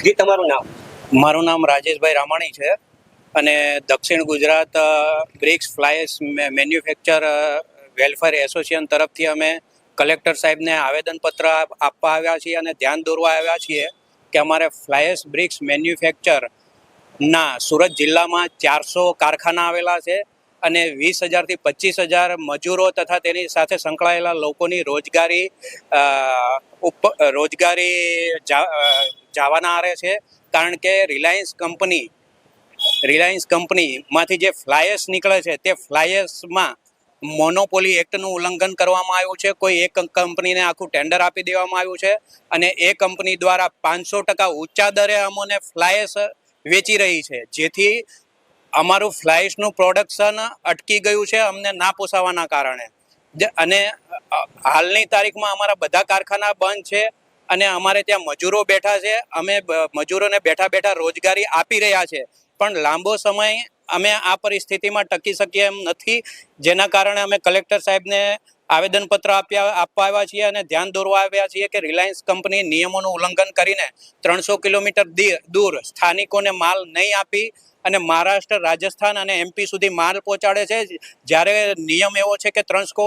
જી, તમારું નામ? મારું નામ રાજેશભાઈ રામાણી છે અને દક્ષિણ Gujarat bricks fly ash manufacture welfare association તરફથી અમે કલેક્ટર સાહેબને આવેદનપત્ર આપવા આવ્યા છીએ અને ધ્યાન દોરવા આવ્યા છીએ કે અમારે ફ્લાયસ બ્રિક્સ મેન્યુફેક્ચર ના સુરત જિલ્લામાં ચારસો કારખાના આવેલા છે અને વીસ હજારથી પચીસ હજાર મજૂરો તથા તેની સાથે સંકળાયેલા લોકોની રોજગારી રોજગારી જવાના આરે છે, કારણ કે રિલાયન્સ કંપની, રિલાયન્સ કંપનીમાંથી જે ફ્લાયર્સ નીકળે છે, તે ફ્લાયર્સમાં મોનોપોલી એક્ટનું ઉલ્લંઘન કરવામાં આવ્યું છે. કોઈ એક કંપનીને આખું ટેન્ડર આપી દેવામાં આવ્યું છે અને એ કંપની દ્વારા પાંચસો ટકા ઊંચા દરે અમોને ફ્લાયર્સ વેચી રહી છે. જેથી અમારું ફ્લાયર્સનું પ્રોડક્શન અટકી ગયું છે અમને ના પોસાવાના કારણે. અને હાલની તારીખમાં અમારા બધા કારખાના બંધ છે. અને અમારે ત્યાં મજૂરો બેઠા છે. અમે મજૂરોને બેઠા બેઠા રોજગારી આપી રહ્યા છે. પણ લાંબો સમય અમે આ પરિસ્થિતિમાં ટકી શકીએ એમ નથી. જેના કારણે અમે કલેક્ટર સાહેબને આવેદનપત્ર આપ્યા આપવા આવ્યા છીએ અને ધ્યાન દોરવા આવ્યા છીએ કે રિલાયન્સ કંપની નિયમોનું ઉલ્લંઘન કરીને ત્રણસો કિલોમીટર દૂર સ્થાનિકોને માલ નહીં આપી અને મહારાષ્ટ્ર, રાજસ્થાન અને એમપી સુધી માલ પહોંચાડે છે. જ્યારે નિયમ એવો છે કે ત્રણસો